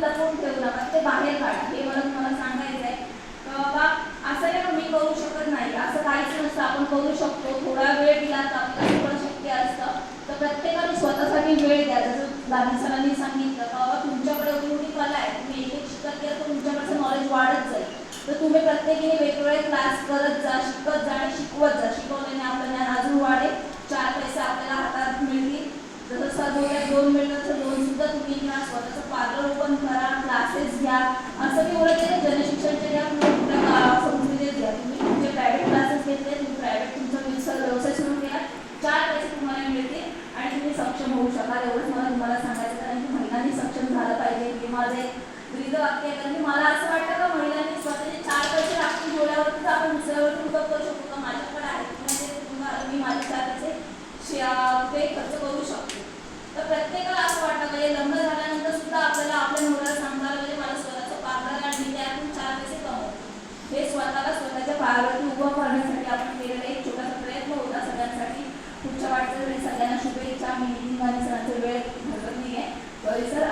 लपवून ठेवू नका ते बाहेर काढा. हे मला तुम्हाला सांगायचं आहे. बाबा असं नाही का मी करू शकत नाही. असं काहीच नसतं. आपण करू शकतो. थोडा वेळ दिला तर आपल्याला सगळं शक्य असतं. तर प्रत्येकाने स्वतःसाठी वेळ द्या. जसं दादी सरांनी सांगितलं का बाबा तुमच्याकडे एवढी कला आहे. तुम्ही एक एक शिकत गेला तर तुमच्याकडचं नॉलेज वाढत जाईल. तर तुम्ही प्रत्येकीने वेगवेगळे क्लास करत जा आणि शिकवत जा शिकवल्याने आपलं ज्ञान अजून वाढेल चार पैसे आपल्याला हातात मिळतील जसं सर दोन मिळतं तर दोन सुद्धा तुम्ही घ्या स्वतःचं पार्लर ओपन करा क्लासेस घ्या असं मी बोलत आहे जनशिक्षणच्या ज्या कुठल्या का- संस्थेचे घ्या तुम्ही तुमचे प्रायव्हेट क्लासेस घेतले तुम्ही प्रायव्हेट तुमचा व्यवसाय व्यवसाय सुरू केला चार पैसे तुम्हाला मिळतील आणि तुम्ही सक्षम होऊ शकाल एवढंच मला तुम्हाला सांगायचं कारण की महिलांनी सक्षम झालं पाहिजे. हे माझं एक ब्रीद वाक्य आहे कारण की मला असं वाटतं का महिलांनी स्वतःचे चार पैसे राखून ठेवल्यावरतीच आपण दुसऱ्यावरती उभं करू शकतो का माझ्याकडे आहे. म्हणजे मी माझे चार पैसे ते खर्च करू शकतो. तर प्रत्येकाला असं वाटतं म्हणजे लग्न झाल्यानंतर सुद्धा आपल्याला आपल्या नवऱ्याला सांगायला म्हणजे मला स्वतःचं पार्लर आणि त्यातून चार पैसे कमवतो. हे स्वतःला स्वतःच्या पायावरती उभं करण्यासाठी आपण केलेलं एक पुढच्या सगळ्यांना शुभेच्छा. मी नितीन गांधी वेळ घडत नाही आहे सर